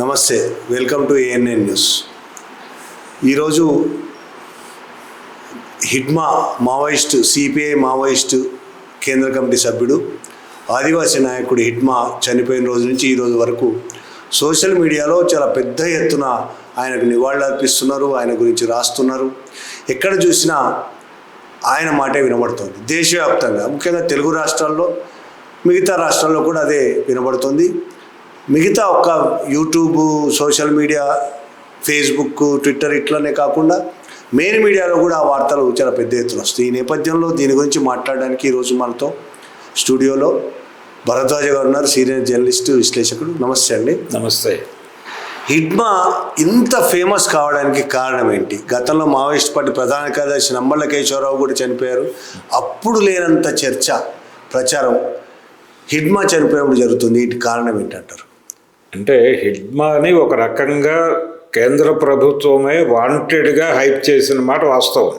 నమస్తే welcome to ANN news ఈరోజు Hidma Maoist CPI Maoist కేంద్ర కమిటీ సభ్యుడు ఆదివాసీ నాయకుడు హిడ్మా చనిపోయిన రోజు నుంచి ఈ రోజు వరకు సోషల్ మీడియాలో చాలా పెద్ద ఎత్తున ఆయనకు నివాళులర్పిస్తున్నారు ఆయన గురించి రాస్తున్నారు. ఎక్కడ చూసినా ఆయన మాటే వినబడుతుంది. దేశవ్యాప్తంగా ముఖ్యంగా తెలుగు రాష్ట్రాల్లో మిగతా రాష్ట్రాల్లో కూడా అదే వినబడుతుంది. మిగతా ఒక్క YouTube social media Facebook Twitter ఇట్లనే కాకుండా మెయిన్ మీడియాలో కూడా ఆ వార్తలు చాలా పెద్ద ఎత్తున వస్తాయి. ఈ నేపథ్యంలో దీని గురించి మాట్లాడడానికి ఈరోజు మనతో స్టూడియోలో భరద్వాజ గారు ఉన్నారు సీనియర్ జర్నలిస్ట్ విశ్లేషకుడు. నమస్తే అండి. నమస్తే. హిడ్మా ఇంత ఫేమస్ కావడానికి కారణం ఏంటి? గతంలో మావోయిస్ట్ పార్టీ ప్రధాన కార్యదర్శి నమ్మళ్ళ కేశవరావు కూడా చనిపోయారు. అప్పుడు లేనంత చర్చ ప్రచారం హిడ్మా చనిపోయినప్పుడు జరుగుతుంది. వీటి కారణం ఏంటంటారు? అంటే హిడ్మాని ఒక రకంగా కేంద్ర ప్రభుత్వమే వాంటెడ్గా హైప్ చేసిన మాట వాస్తవం.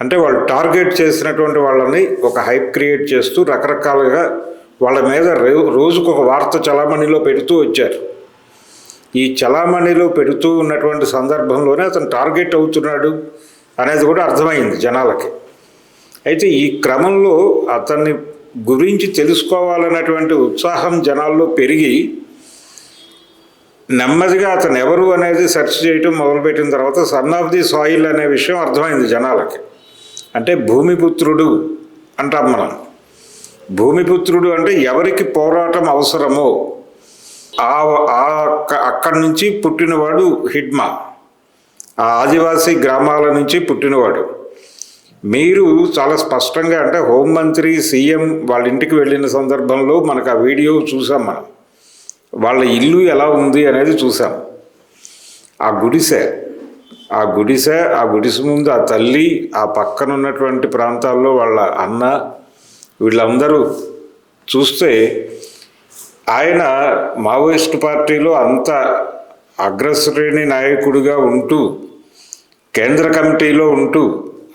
అంటే వాళ్ళు టార్గెట్ చేసినటువంటి వాళ్ళని ఒక హైప్ క్రియేట్ చేస్తూ రకరకాలుగా వాళ్ళ మీద రో- రోజుకు ఒక వార్త చలామణిలో పెడుతూ వచ్చారు. ఈ చలామణిలో పెడుతూ ఉన్నటువంటి సందర్భంలోనే అతను టార్గెట్ అవుతున్నాడు అనేది కూడా అర్థమైంది జనాలకి. అయితే ఈ క్రమంలో అతన్ని గురించి తెలుసుకోవాలన్నటువంటి ఉత్సాహం జనాల్లో పెరిగి నెమ్మదిగా అతను ఎవరు అనేది సెర్చ్ చేయటం మొదలుపెట్టిన తర్వాత సన్ ఆఫ్ ది సాయిల్ అనే విషయం అర్థమైంది జనాలకి. అంటే భూమిపుత్రుడు అంటాం మనం. భూమిపుత్రుడు అంటే ఎవరికి పోరాటం అవసరమో ఆ ఆ అక్క- అక్కడి నుంచి పుట్టినవాడు హిడ్మా. ఆ ఆదివాసీ గ్రామాల నుంచి పుట్టినవాడు. మీరు చాలా స్పష్టంగా అంటే హోంమంత్రి సీఎం వాళ్ళ ఇంటికి వెళ్ళిన సందర్భంలో మనకు ఆ వీడియో చూసాం మనం. వాళ్ళ ఇల్లు ఎలా ఉంది అనేది చూసాం ఆ గుడిసె ఆ గుడిసె ఆ గుడిసె ముందు ఆ తల్లి ఆ పక్కన ఉన్నటువంటి ప్రాంతాల్లో వాళ్ళ అన్న వీళ్ళందరూ చూస్తే ఆయన మావోయిస్ట్ పార్టీలో అంత అగ్రశ్రేణి నాయకుడిగా ఉంటూ కేంద్ర కమిటీలో ఉంటూ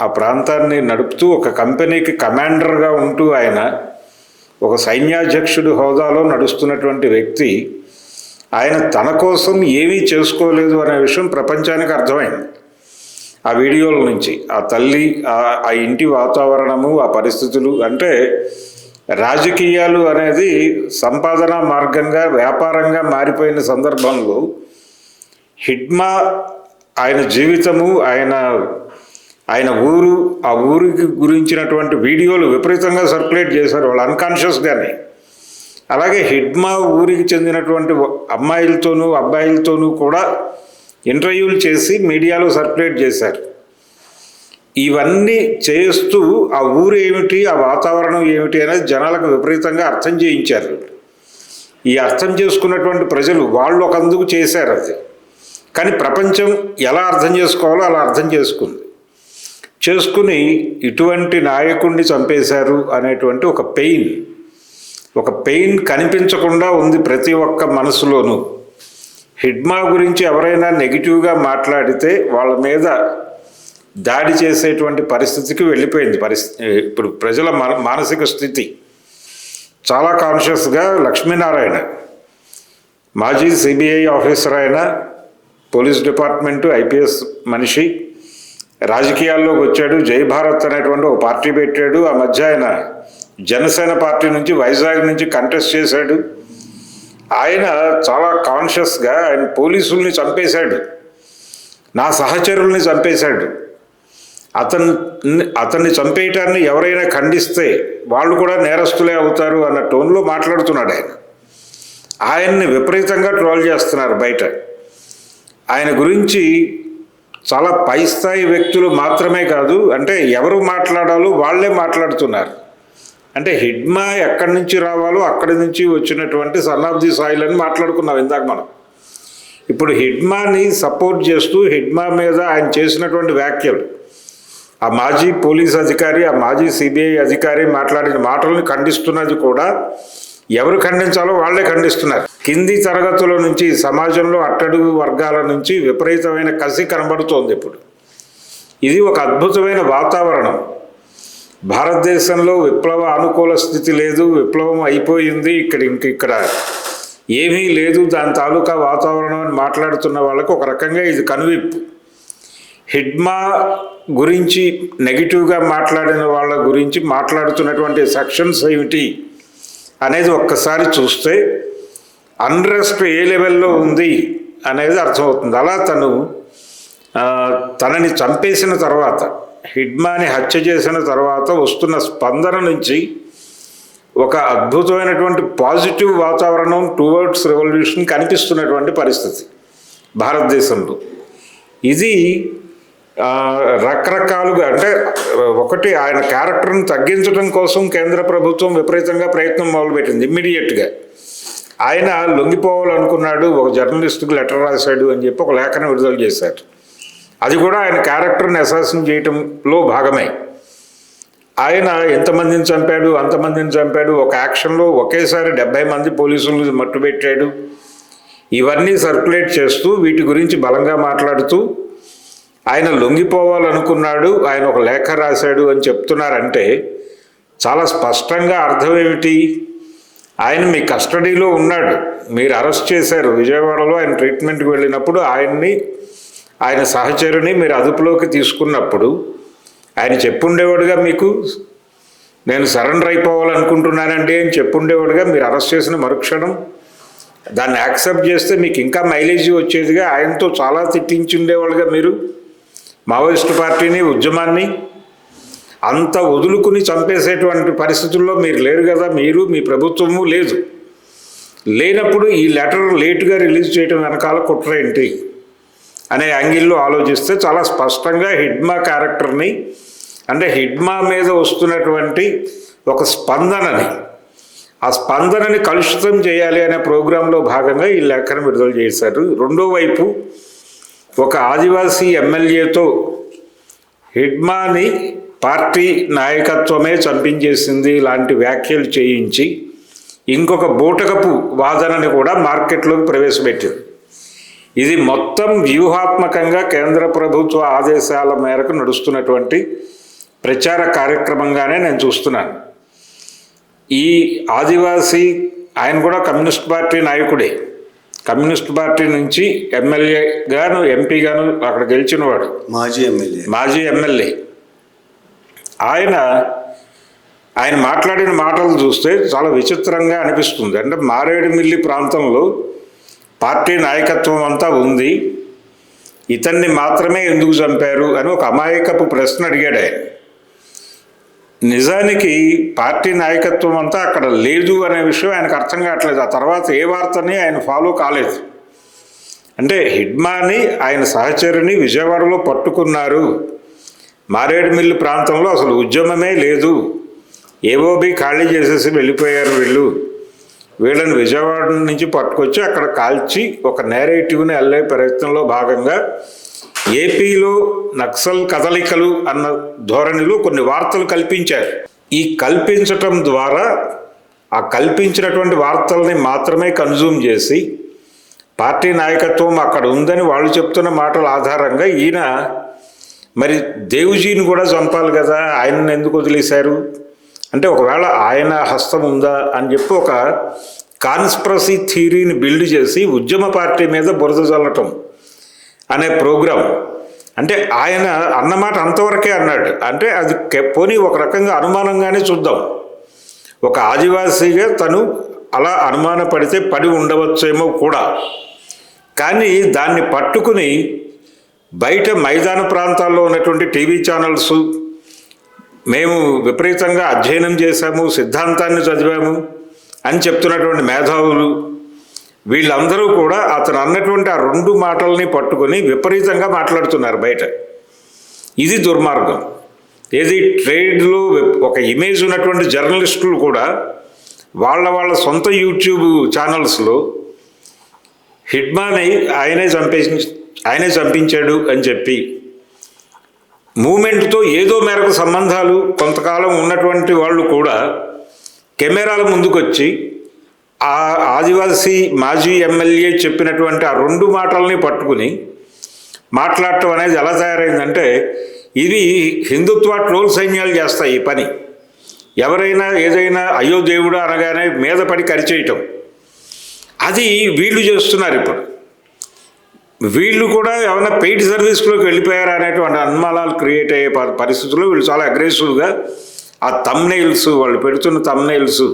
ఆ ప్రాంతాన్ని నడుపుతూ ఒక కంపెనీకి కమాండర్గా ఉంటూ ఆయన ఒక సైన్యాధ్యక్షుడి హోదాలో నడుస్తున్నటువంటి వ్యక్తి ఆయన తన కోసం ఏమీ చేసుకోలేదు అనే విషయం ప్రపంచానికి అర్థమైంది. ఆ వీడియోల నుంచి ఆ తల్లి ఆ- ఇంటి వాతావరణము ఆ పరిస్థితులు అంటే రాజకీయాలు అనేది సంపాదన మార్గంగా వ్యాపారంగా మారిపోయిన సందర్భంలో హిడ్మా ఆయన జీవితము ఆయన ఆయన ఊరు ఆ ఊరికి గురించినటువంటి వీడియోలు విపరీతంగా సర్క్యులేట్ చేశారు వాళ్ళు అన్కాన్షియస్గానే అలాగే హిడ్మా ఊరికి చెందినటువంటి అమ్మాయిలతోనూ అబ్బాయిలతోనూ కూడా ఇంటర్వ్యూలు చేసి మీడియాలో సర్క్యులేట్ చేశారు. ఇవన్నీ చేస్తూ ఆ ఊరు ఏమిటి ఆ వాతావరణం ఏమిటి అనేది జనాలకు విపరీతంగా అర్థం చేయించారు. ఈ అర్థం చేసుకున్నటువంటి ప్రజలు వాళ్ళు ఒకందుకు చేశారు అది. కానీ ప్రపంచం ఎలా అర్థం చేసుకోవాలో అలా అర్థం చేసుకుంది. చేసుకుని ఇటువంటి నాయకుడిని చంపేశారు అనేటువంటి ఒక పెయిన్. ఒక పెయిన్ కనిపించకుండా ఉంది ప్రతి ఒక్క మనసులోనూ. హిడ్మా గురించి ఎవరైనా నెగిటివ్గా మాట్లాడితే వాళ్ళ మీద దాడి చేసేటువంటి పరిస్థితికి వెళ్ళిపోయింది పరిస్థితి ఇప్పుడు ప్రజల మానసిక స్థితి. చాలా కాన్షియస్గా లక్ష్మీనారాయణ మాజీ సిబిఐ ఆఫీసర్ అయిన పోలీస్ డిపార్ట్మెంటు ఐపీఎస్ మనిషి రాజకీయాల్లోకి వచ్చాడు జై భారత్ అనేటువంటి ఒక పార్టీ పెట్టాడు ఆ మధ్య ఆయన జనసేన పార్టీ నుంచి వైజాగ్ నుంచి కంటెస్ట్ చేశాడు. ఆయన చాలా కాన్షియస్గా ఆయన పోలీసుల్ని చంపేశాడు. నా సహచరుల్ని చంపేశాడు. అతను అతన్ని చంపేయటాన్ని ఎవరైనా ఖండిస్తే వాళ్ళు కూడా నేరస్తులే అవుతారు అన్న టోన్లో మాట్లాడుతున్నాడు ఆయన. ఆయన్ని విపరీతంగా ట్రోల్ చేస్తున్నారు బయట. ఆయన గురించి చాలా పై స్థాయి వ్యక్తులు మాత్రమే కాదు అంటే ఎవరు మాట్లాడాలో వాళ్ళే మాట్లాడుతున్నారు. అంటే హిడ్మా ఎక్కడి నుంచి రావాలో అక్కడి నుంచి వచ్చినటువంటి సన్ ఆఫ్ ది సాయిల్ అని మాట్లాడుకున్నాం ఇందాక మనం. ఇప్పుడు హిడ్మాని సపోర్ట్ చేస్తూ హిడ్మా మీద ఆయన చేసినటువంటి వ్యాఖ్యలు. ఆ మాజీ పోలీస్ అధికారి ఆ మాజీ సిబిఐ అధికారి మాట్లాడిన మాటలను ఖండిస్తున్నది కూడా ఎవరు ఖండించాలో వాళ్ళే ఖండిస్తున్నారు. కింది తరగతుల నుంచి సమాజంలో అట్టడుగు వర్గాల నుంచి విపరీతమైన కసి కనబడుతోంది ఇప్పుడు. ఇది ఒక అద్భుతమైన వాతావరణం. భారతదేశంలో విప్లవ అనుకూల స్థితి లేదు విప్లవం అయిపోయింది. ఇక్కడ ఇంక ఇక్కడ ఏమీ లేదు. దాని తాలూకా వాతావరణం అని మాట్లాడుతున్న వాళ్ళకు ఒక రకంగా ఇది కనువిప్పు. హిడ్మా గురించి నెగిటివ్గా మాట్లాడిన వాళ్ళ గురించి మాట్లాడుతున్నటువంటి సెక్షన్స్ ఏమిటి అనేది ఒక్కసారి చూస్తే అన్రెస్ట్ ఏ లెవెల్లో ఉంది అనేది అర్థమవుతుంది. అలా తను తనని చంపేసిన తర్వాత హిడ్మాని హత్య చేసిన తర్వాత వస్తున్న స్పందన నుంచి ఒక అద్భుతమైనటువంటి పాజిటివ్ వాతావరణం టువర్డ్స్ రెవల్యూషన్ కనిపిస్తున్నటువంటి పరిస్థితి భారతదేశంలో. ఇది రకరకాలుగా అంటే ఒకటి ఆయన క్యారెక్టర్ను తగ్గించడం కోసం కేంద్ర ప్రభుత్వం విపరీతంగా ప్రయత్నం మొదలుపెట్టింది ఇమ్మీడియట్గా ఆయన లొంగిపోవాలనుకున్నాడు ఒక జర్నలిస్టుకు లెటర్ రాశాడు అని చెప్పి ఒక లేఖను విడుదల చేశారు. అది కూడా ఆయన క్యారెక్టర్ని అసాసిన్ చేయటంలో భాగమే. ఆయన ఎంతమందిని చంపాడు అంతమందిని చంపాడు ఒక యాక్షన్లో ఒకేసారి డెబ్బై మంది పోలీసులు మట్టుబెట్టాడు. ఇవన్నీ సర్క్యులేట్ చేస్తూ వీటి గురించి బలంగా మాట్లాడుతూ ఆయన లొంగిపోవాలనుకున్నాడు ఆయన ఒక లేఖ రాశాడు అని చెప్తున్నారంటే చాలా స్పష్టంగా అర్థం ఏమిటి? ఆయన మీ కస్టడీలో ఉన్నాడు. మీరు అరెస్ట్ చేశారు. విజయవాడలో ఆయన ట్రీట్మెంట్కి వెళ్ళినప్పుడు ఆయన్ని ఆయన సహచరుని మీరు అదుపులోకి తీసుకున్నప్పుడు ఆయన చెప్పుండేవాడుగా మీకు? నేను సరెండర్ అయిపోవాలనుకుంటున్నానండి అని చెప్పుండేవాడుగా మీరు అరెస్ట్ చేసిన మరుక్షణం? దాన్ని యాక్సెప్ట్ చేస్తే మీకు ఇంకా మైలేజీ వచ్చేదిగా ఆయనతో చాలా తిట్టించుండేవాళ్ళుగా మీరు? మావోయిస్టు పార్టీని ఉద్యమాన్ని అంత వదులుకుని చంపేసేటువంటి పరిస్థితుల్లో మీరు లేరు కదా? మీరు మీ ప్రభుత్వము లేదు. లేనప్పుడు ఈ లెటర్ లేటుగా రిలీజ్ చేయడం వెనకాల కుట్ర ఏంటి? అనే యాంగిల్లో ఆలోచిస్తే చాలా స్పష్టంగా హిడ్మా క్యారెక్టర్ని అంటే హిడ్మా మీద వస్తున్నటువంటి ఒక స్పందనని ఆ స్పందనని కలుషితం చేయాలి అనే ప్రోగ్రాంలో భాగంగా ఈ లేఖను విడుదల చేశారు. రెండో వైపు ఒక ఆదివాసీ ఎమ్మెల్యేతో హిడ్మాని పార్టీ నాయకత్వమే చంపించేసింది లాంటి వ్యాఖ్యలు చేయించి ఇంకొక బూటకపు వాదనని కూడా మార్కెట్లోకి ప్రవేశపెట్టింది. ఇది మొత్తం వ్యూహాత్మకంగా కేంద్ర ప్రభుత్వ ఆదేశాల మేరకు నడుస్తున్నటువంటి ప్రచార కార్యక్రమంగానే నేను చూస్తున్నాను. ఈ ఆదివాసీ ఆయన కూడా కమ్యూనిస్ట్ పార్టీ నాయకుడే. కమ్యూనిస్ట్ పార్టీ నుంచి ఎమ్మెల్యేగాను ఎంపీగాను అక్కడ గెలిచినవాడు. మాజీ ఎమ్మెల్యే. మాజీ ఎమ్మెల్యే. ఆయన ఆయన మాట్లాడిన మాటలు చూస్తే చాలా విచిత్రంగా అనిపిస్తుంది. అంటే మారేడుమిల్లి ప్రాంతంలో పార్టీ నాయకత్వం అంతా ఉంది. ఇతన్ని మాత్రమే ఎందుకు చంపారు అని ఒక అమాయకపు ప్రశ్న అడిగాడు. ఆయన నిజానికి పార్టీ నాయకత్వం అంతా అక్కడ లేదు అనే విషయం ఆయనకు అర్థం కావట్లేదు. ఆ తర్వాత ఏ వార్తని ఆయన ఫాలో కాలేదు. అంటే హిడ్మాని ఆయన సహచరుని విజయవాడలో పట్టుకున్నారు. మారేడుమిల్లి ప్రాంతంలో అసలు ఉద్యమమే లేదు. ఏవోబి ఖాళీ చేసేసి వెళ్ళిపోయారు వీళ్ళు. వీళ్ళని విజయవాడ నుంచి పట్టుకొచ్చి అక్కడ కాల్చి ఒక నేరేటివ్ని అల్లే ప్రయత్నంలో భాగంగా ఏపీలో నక్సల్ కదలికలు అన్న ధోరణిలో కొన్ని వార్తలు కల్పించారు. ఈ కల్పించటం ద్వారా ఆ కల్పించినటువంటి వార్తల్ని మాత్రమే కన్జ్యూమ్ చేసి పార్టీ నాయకత్వం అక్కడ ఉందని వాళ్ళు చెప్తున్న మాటల ఆధారంగా ఈయన మరి దేవుజీని కూడా చంపాలి కదా ఆయనను ఎందుకు వదిలేశారు? అంటే ఒకవేళ ఆయన హస్తం ఉందా అని చెప్పి ఒక కాన్స్పరసీ థీరీని బిల్డ్ చేసి ఉద్యమ పార్టీ మీద బురద చల్లటం అనే ప్రోగ్రాం. అంటే ఆయన అన్నమాట అంతవరకే అన్నాడు. అంటే అది పోనీ ఒక రకంగా అనుమానంగానే చూద్దాం. ఒక ఆదివాసీగా తను అలా అనుమానపడితే పడి ఉండవచ్చేమో కూడా. కానీ దాన్ని పట్టుకుని బయట మైదాన ప్రాంతాల్లో ఉన్నటువంటి టీవీ ఛానల్స్ మేము విపరీతంగా అధ్యయనం చేశాము సిద్ధాంతాన్ని చదివాము అని చెప్తున్నటువంటి మేధావులు. వీళ్ళందరూ కూడా అతను అన్నటువంటి ఆ రెండు మాటల్ని పట్టుకొని విపరీతంగా మాట్లాడుతున్నారు బయట. ఇది దుర్మార్గం. ఏది ట్రేడ్లో ఒక ఇమేజ్ ఉన్నటువంటి జర్నలిస్టులు కూడా వాళ్ళ వాళ్ళ సొంత యూట్యూబ్ ఛానల్స్లో హిడ్మాని ఆయనే చంపేసి ఆయనే చంపించాడు అని చెప్పి మూమెంట్తో ఏదో మేరకు సంబంధాలు కొంతకాలం ఉన్నటువంటి వాళ్ళు కూడా కెమెరాల ముందుకొచ్చి ఆ ఆదివాసీ మాజీ ఎమ్మెల్యే చెప్పినటువంటి ఆ రెండు మాటల్ని పట్టుకుని మాట్లాడటం అనేది ఎలా తయారైందంటే ఇది హిందుత్వ ట్రోల్ సైన్యాలు చేస్తాయి ఈ పని. ఎవరైనా ఏదైనా అయ్యో దేవుడు అనగానే మీద పడి కరిచేయటం. అది వీళ్ళు చేస్తున్నారు ఇప్పుడు. వీళ్ళు కూడా ఏమైనా పెయిడ్ సర్వీస్లోకి వెళ్ళిపోయారా అనేటువంటి అనుమానాలు క్రియేట్ అయ్యే పరిస్థితుల్లో వీళ్ళు చాలా అగ్రెసివ్గా ఆ తమ్నైల్స్ వాళ్ళు పెడుతున్న తమ్నైల్స్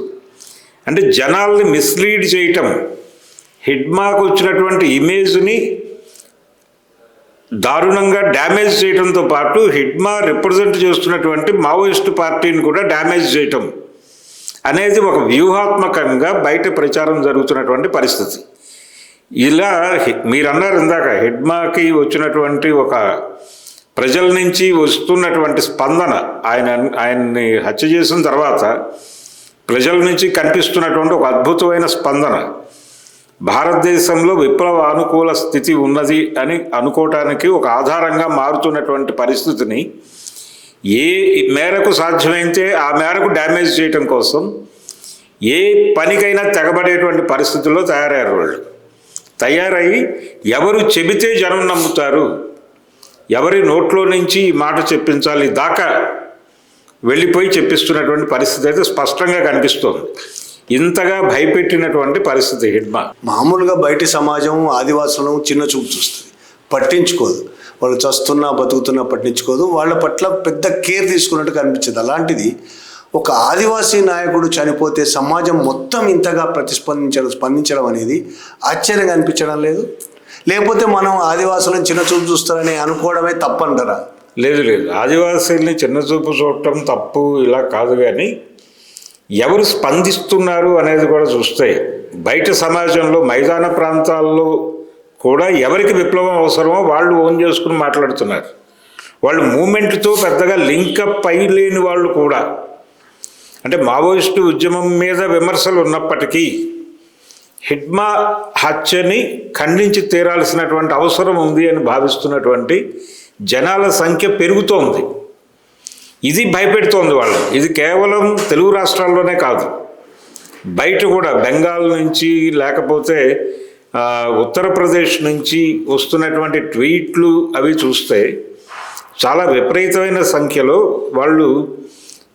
అంటే జనాల్ని మిస్లీడ్ చేయటం హిడ్మాకు వచ్చినటువంటి ఇమేజ్ని దారుణంగా డ్యామేజ్ చేయడంతో పాటు హిడ్మా రిప్రజెంట్ చేస్తున్నటువంటి మావోయిస్టు పార్టీని కూడా డ్యామేజ్ చేయటం అనేది ఒక వ్యూహాత్మకంగా బయట ప్రచారం జరుగుతున్నటువంటి పరిస్థితి. ఇలా మీరన్నారు ఇందాక హెడ్మాకి వచ్చినటువంటి ఒక ప్రజల నుంచి వస్తున్నటువంటి స్పందన ఆయన ఆయన్ని హత్య చేసిన తర్వాత ప్రజల నుంచి కనిపిస్తున్నటువంటి ఒక అద్భుతమైన స్పందన భారతదేశంలో విప్లవ అనుకూల స్థితి ఉన్నది అని అనుకోవటానికి ఒక ఆధారంగా మారుతున్నటువంటి పరిస్థితిని ఏ మేరకు సాధ్యమైతే ఆ మేరకు డ్యామేజ్ చేయటం కోసం ఏ పనికైనా తెగబడేటువంటి పరిస్థితుల్లో తయారయ్యారు వాళ్ళు. తయారై ఎవరు చెబితే జనం నమ్ముతారు. ఎవరి నోట్లో నుంచి ఈ మాట చెప్పించాలి. దాకా వెళ్ళిపోయి చెప్పిస్తున్నటువంటి పరిస్థితి అయితే స్పష్టంగా కనిపిస్తోంది. ఇంతగా భయపెట్టినటువంటి పరిస్థితి హిడ్మా మామూలుగా బయటి సమాజం ఆదివాసులను చిన్న చూపు చూస్తుంది. పట్టించుకోదు. వాళ్ళు చస్తున్నా బతుకుతున్నా పట్టించుకోదు. వాళ్ళ పట్ల పెద్ద కేర్ తీసుకున్నట్టు కనిపించదు. అలాంటిది ఒక ఆదివాసీ నాయకుడు చనిపోతే సమాజం మొత్తం ఇంతగా ప్రతిస్పందించడం స్పందించడం అనేది ఆశ్చర్యంగా అనిపించడం లేదు? లేకపోతే మనం ఆదివాసులను చిన్న చూపు చూస్తారని అనుకోవడమే తప్పంటారా? లేదు లేదు. ఆదివాసీల్ని చిన్న చూపు చూడటం తప్పు ఇలా కాదు కానీ ఎవరు స్పందిస్తున్నారు అనేది కూడా చూస్తే బయట సమాజంలో మైదాన ప్రాంతాల్లో కూడా ఎవరికి విప్లవం అవసరమో వాళ్ళు ఓన్ చేసుకుని మాట్లాడుతున్నారు. వాళ్ళు మూమెంట్తో పెద్దగా లింకప్ అయి లేని వాళ్ళు కూడా అంటే మావోయిస్టు ఉద్యమం మీద విమర్శలు ఉన్నప్పటికీ హిడ్మా హత్యని ఖండించి తీరాల్సినటువంటి అవసరం ఉంది అని భావిస్తున్నటువంటి జనాల సంఖ్య పెరుగుతోంది. ఇది భయపెడుతోంది వాళ్ళు ఇది కేవలం తెలుగు రాష్ట్రాల్లోనే కాదు. బయట కూడా బెంగాల్ నుంచి లేకపోతే ఉత్తరప్రదేశ్ నుంచి వస్తున్నటువంటి ట్వీట్లు అవి చూస్తే చాలా విపరీతమైన సంఖ్యలో వాళ్ళు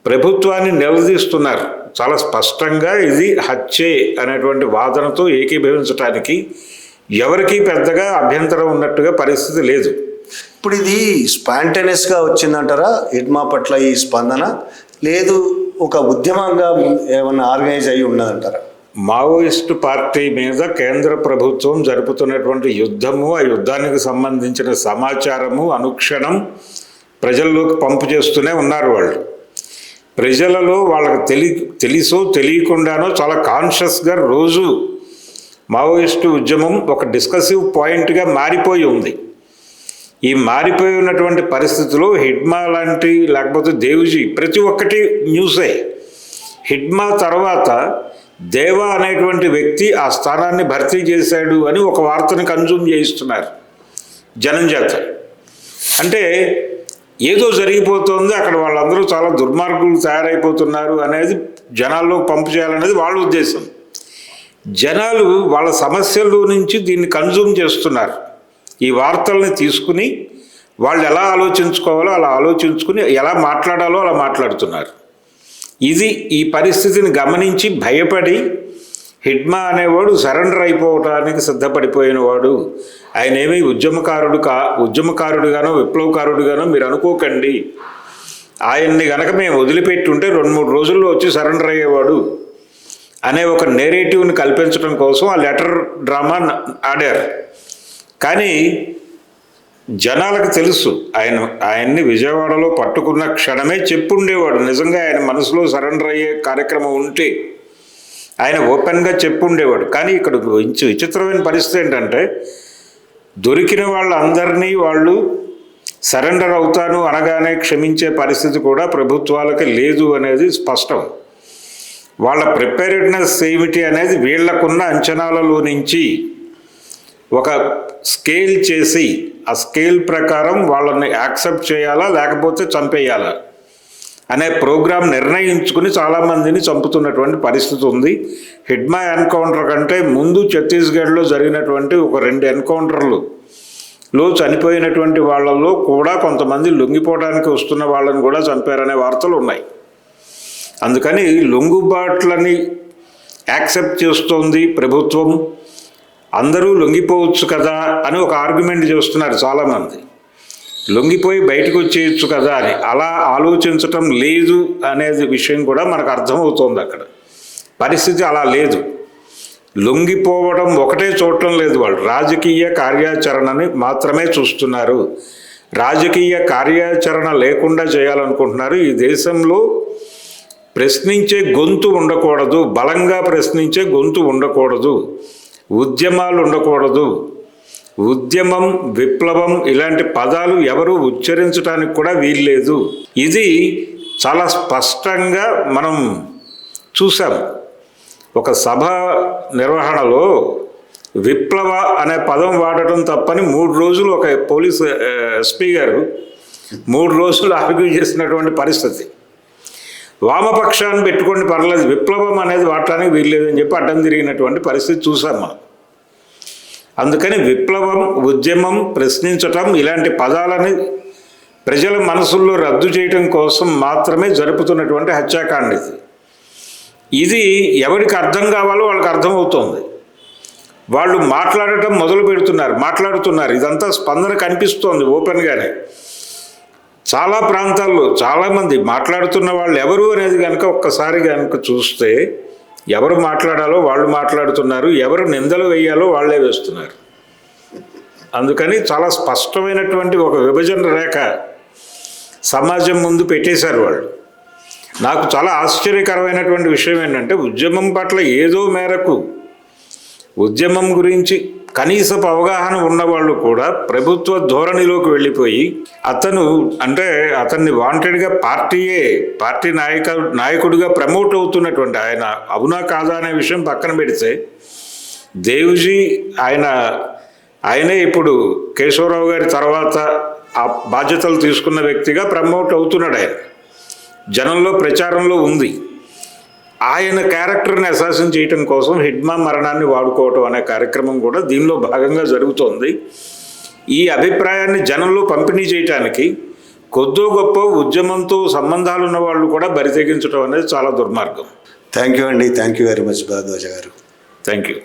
ప్రభుత్వాన్ని నిలదీస్తున్నారు. చాలా స్పష్టంగా ఇది హత్యే అనేటువంటి వాదనతో ఏకీభవించడానికి ఎవరికీ పెద్దగా అభ్యంతరం ఉన్నట్టుగా పరిస్థితి లేదు. ఇప్పుడు ఇది స్పాంటేనియస్గా వచ్చిందంటారా? హిడ్మా పట్ల ఈ స్పందన? లేదు ఒక ఉద్యమంగా ఏమన్నా ఆర్గనైజ్ అయ్యి ఉన్నదంటారా? మావోయిస్టు పార్టీ మీద కేంద్ర ప్రభుత్వం జరుపుతున్నటువంటి యుద్ధము ఆ యుద్ధానికి సంబంధించిన సమాచారము అనుక్షణం ప్రజల్లోకి పంపు చేస్తూనే ఉన్నారు వాళ్ళు. ప్రజలలో వాళ్ళకి తెలి తెలుసో తెలియకుండానో చాలా కాన్షియస్గా రోజు మావోయిస్టు ఉద్యమం ఒక డిస్కసివ్ పాయింట్గా మారిపోయి ఉంది. ఈ మారిపోయి ఉన్నటువంటి పరిస్థితుల్లో హిడ్మా లాంటి లేకపోతే దేవుజీ ప్రతి ఒక్కటి న్యూసే హిడ్మా తర్వాత దేవా అనేటువంటి వ్యక్తి ఆ స్థానాన్ని భర్తీ చేశాడు అని ఒక వార్తను కన్జ్యూమ్ చేయిస్తున్నారు జనం చేత అంటే ఏదో జరిగిపోతుంది అక్కడ వాళ్ళందరూ చాలా దుర్మార్గులు తయారైపోతున్నారు అనేది జనాల్లో పంపు చేయాలనేది వాళ్ళ ఉద్దేశం. జనాలు వాళ్ళ సమస్యల్లో నుంచి దీన్ని కన్జ్యూమ్ చేస్తున్నారు. ఈ వార్తల్ని తీసుకుని వాళ్ళు ఎలా ఆలోచించుకోవాలో అలా ఆలోచించుకుని ఎలా మాట్లాడాలో అలా మాట్లాడుతున్నారు. ఇది ఈ పరిస్థితిని గమనించి భయపడి హిడ్మా అనేవాడు సరెండర్ అయిపోవటానికి సిద్ధపడిపోయినవాడు. ఆయన ఏమీ ఉద్యమకారుడు కా ఉద్యమకారుడుగానో విప్లవకారుడుగానో మీరు అనుకోకండి. ఆయన్ని గనక మేము వదిలిపెట్టి ఉంటే రెండు మూడు రోజుల్లో వచ్చి సరెండర్ అయ్యేవాడు అనే ఒక నేరేటివ్ని కల్పించడం కోసం ఆ లెటర్ డ్రామా ఆడారు. కానీ జనాలకు తెలుసు ఆయన ఆయన్ని విజయవాడలో పట్టుకున్న క్షణమే చెప్పుండేవాడు. నిజంగా ఆయన మనసులో సరెండర్ అయ్యే కార్యక్రమం ఉంటే ఆయన ఓపెన్గా చెప్పుండేవాడు. కానీ ఇక్కడ విచిత్రమైన పరిస్థితి ఏంటంటే దొరికిన వాళ్ళందరినీ వాళ్ళు సరెండర్ అవుతాను అనగానే క్షమించే పరిస్థితి కూడా ప్రభుత్వాలకి లేదు అనేది స్పష్టం. వాళ్ళ ప్రిపేర్డ్నెస్ ఏమిటి అనేది వీళ్ళకున్న అంచనాలలో నుంచి ఒక స్కేల్ చేసి ఆ స్కేల్ ప్రకారం వాళ్ళని యాక్సెప్ట్ చేయాలా లేకపోతే చంపేయాలా? అనే ప్రోగ్రాం నిర్ణయించుకుని చాలామందిని చంపుతున్నటువంటి పరిస్థితి ఉంది. హిడ్మా ఎన్కౌంటర్ కంటే ముందు ఛత్తీస్గఢ్లో జరిగినటువంటి ఒక రెండు ఎన్కౌంటర్లు లో చనిపోయినటువంటి వాళ్ళల్లో కూడా కొంతమంది లొంగిపోవడానికి వస్తున్న వాళ్ళని కూడా చంపారనే వార్తలు ఉన్నాయి. అందుకని లొంగుబాట్లని యాక్సెప్ట్ చేస్తోంది ప్రభుత్వం. అందరూ లొంగిపోవచ్చు కదా అని ఒక ఆర్గ్యుమెంట్ చేస్తున్నారు చాలామంది. లొంగిపోయి బయటకు వచ్చేయచ్చు కదా అని అలా ఆలోచించటం లేదు అనేది విషయం కూడా మనకు అర్థమవుతోంది అక్కడ. పరిస్థితి అలా లేదు. లొంగిపోవడం ఒకటే చూడటం లేదు వాళ్ళు. రాజకీయ కార్యాచరణని మాత్రమే చూస్తున్నారు. రాజకీయ కార్యాచరణ లేకుండా చేయాలనుకుంటున్నారు. ఈ దేశంలో ప్రశ్నించే గొంతు ఉండకూడదు. బలంగా ప్రశ్నించే గొంతు ఉండకూడదు. ఉద్యమాలు ఉండకూడదు. ఉద్యమం విప్లవం ఇలాంటి పదాలు ఎవరు ఉచ్చరించడానికి కూడా వీల్లేదు. ఇది చాలా స్పష్టంగా మనం చూసాం ఒక సభ నిర్వహణలో విప్లవ అనే పదం వాడటం తప్పని మూడు రోజులు ఒక పోలీస్ ఎస్పీ గారు మూడు రోజులు ఆర్గ్యూ చేసినటువంటి పరిస్థితి. వామపక్షాన్ని పెట్టుకోండి పర్లేదు విప్లవం అనేది వాడటానికి వీల్లేదని చెప్పి అడ్డం తిరిగినటువంటి పరిస్థితి చూసాం మనం. అందుకని విప్లవం ఉద్యమం ప్రశ్నించటం ఇలాంటి పదాలని ప్రజల మనసుల్లో రద్దు చేయటం కోసం మాత్రమే జరుపుతున్నటువంటి హత్యాకాండ ఇది. ఇది ఎవరికి అర్థం కావాలో వాళ్ళకి అర్థమవుతుంది. వాళ్ళు మాట్లాడటం మొదలు పెడుతున్నారు మాట్లాడుతున్నారు. ఇదంతా స్పందన కనిపిస్తోంది ఓపెన్గానే. చాలా ప్రాంతాల్లో చాలామంది మాట్లాడుతున్న వాళ్ళు ఎవరు అనేది కనుక ఒక్కసారి కనుక చూస్తే ఎవరు మాట్లాడాలో వాళ్ళు మాట్లాడుతున్నారు ఎవరు నిందలు వేయాలో వాళ్ళే వేస్తున్నారు. అందుకని చాలా స్పష్టమైనటువంటి ఒక విభజన రేఖ సమాజం ముందు పెట్టేశారు వాళ్ళు. నాకు చాలా ఆశ్చర్యకరమైనటువంటి విషయం ఏంటంటే ఉద్యమం పట్ల ఏదో మేరకు ఉద్యమం గురించి కనీసపు అవగాహన ఉన్నవాళ్ళు కూడా ప్రభుత్వ ధోరణిలోకి వెళ్ళిపోయి అతను అంటే అతన్ని వాంటెడ్గా పార్టీయే పార్టీ నాయక నాయకుడిగా ప్రమోట్ అవుతున్నటువంటి ఆయన అవునా కాదా అనే విషయం పక్కన పెడితే దేవుజీ ఆయన ఆయనే ఇప్పుడు కేశవరావు గారి తర్వాత ఆ బాధ్యతలు తీసుకున్న వ్యక్తిగా ప్రమోట్ అవుతున్నాడు ఆయన. జనంలో ప్రచారంలో ఉంది. ఆయన క్యారెక్టర్ని అసాసిన్ చేయటం కోసం హిడ్మా మరణాన్ని వాడుకోవటం అనే కార్యక్రమం కూడా దీనిలో భాగంగా జరుగుతోంది. ఈ అభిప్రాయాన్ని జనంలో పంపిణీ చేయటానికి కొద్దో గొప్ప ఉద్యమంతో సంబంధాలు ఉన్న వాళ్ళు కూడా బరితెగించడం అనేది చాలా దుర్మార్గం. థ్యాంక్ యూ అండి. Thank you very much Bharadwaj గారు. Thank you